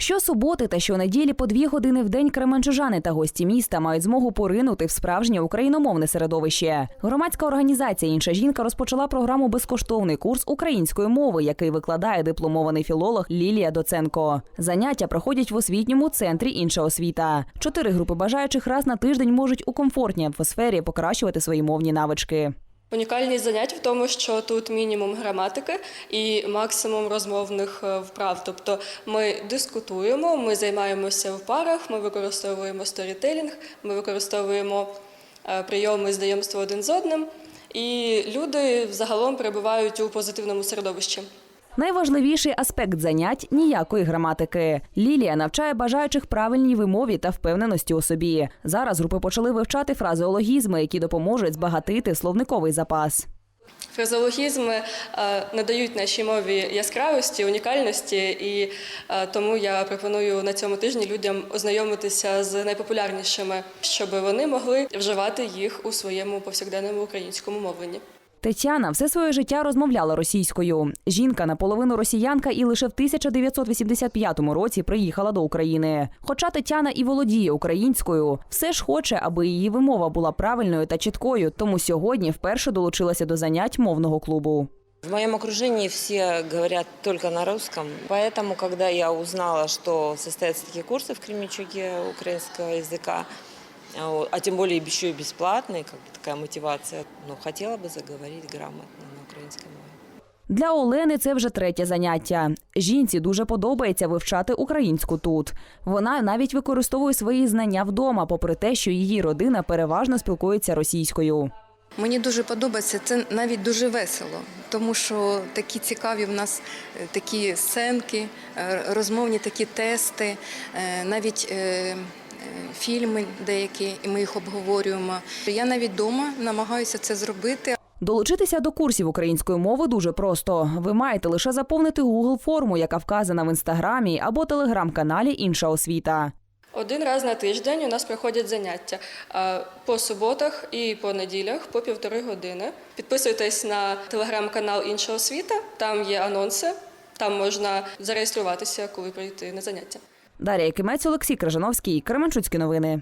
Щосуботи та щонеділі по дві години в день кременчужани та гості міста мають змогу поринути в справжнє україномовне середовище. Громадська організація Інша жінка розпочала програму Безкоштовний курс української мови, який викладає дипломований філолог Лілія Доценко. Заняття проходять в освітньому центрі Інша освіта. Чотири групи бажаючих раз на тиждень можуть у комфортній атмосфері покращувати свої мовні навички. Унікальність занять в тому, що тут мінімум граматики і максимум розмовних е, вправ. Тобто ми дискутуємо, ми займаємося в парах, ми використовуємо сторітелінг, ми використовуємо е, прийоми знайомства один з одним, і люди взагалом перебувають у позитивному середовищі. Найважливіший аспект занять ніякої граматики. Лілія навчає бажаючих правильній вимові та впевненості у собі. Зараз групи почали вивчати фразеологізми, які допоможуть збагатити словниковий запас. Фразеологізми е, надають нашій мові яскравості, унікальності, і е, тому я пропоную на цьому тижні людям ознайомитися з найпопулярнішими, щоб вони могли вживати їх у своєму повсякденному українському мовленні. Тетяна все своє життя розмовляла російською. Жінка наполовину росіянка і лише в 1985 році приїхала до України. Хоча Тетяна і володіє українською, все ж хоче, аби її вимова була правильною та чіткою. Тому сьогодні вперше долучилася до занять мовного клубу. В моем окружении все говорят только на русском, поэтому, когда я узнала, что состоятся такие курсы в Кременчуге украинского языка, а вот, а тем более еще и бесплатные, как бы такая мотивация, ну, хотела бы заговорить грамотно на украинской мове. Для Олени це вже третє заняття. Жінці дуже подобається вивчати українську тут. Вона навіть використовує свої знання вдома, попри те, що її родина переважно спілкується російською. Мені дуже подобається, це навіть дуже весело, тому що такі цікаві в нас е, такі сценки, е, розмовні такі тести, е, навіть е, е, фільми деякі, і ми їх обговорюємо. Я навіть вдома намагаюся це зробити. Долучитися до курсів української мови дуже просто. Ви маєте лише заповнити Google форму, яка вказана в інстаграмі або телеграм-каналі Інша освіта. Один раз на тиждень у нас проходять заняття по суботах і по неділях по півтори години. Підписуйтесь на телеграм-канал Інша освіта, там є анонси, там можна зареєструватися, коли прийти на заняття. Дар'я Кимець, Олексій Крижановський, Кременчуцькі новини.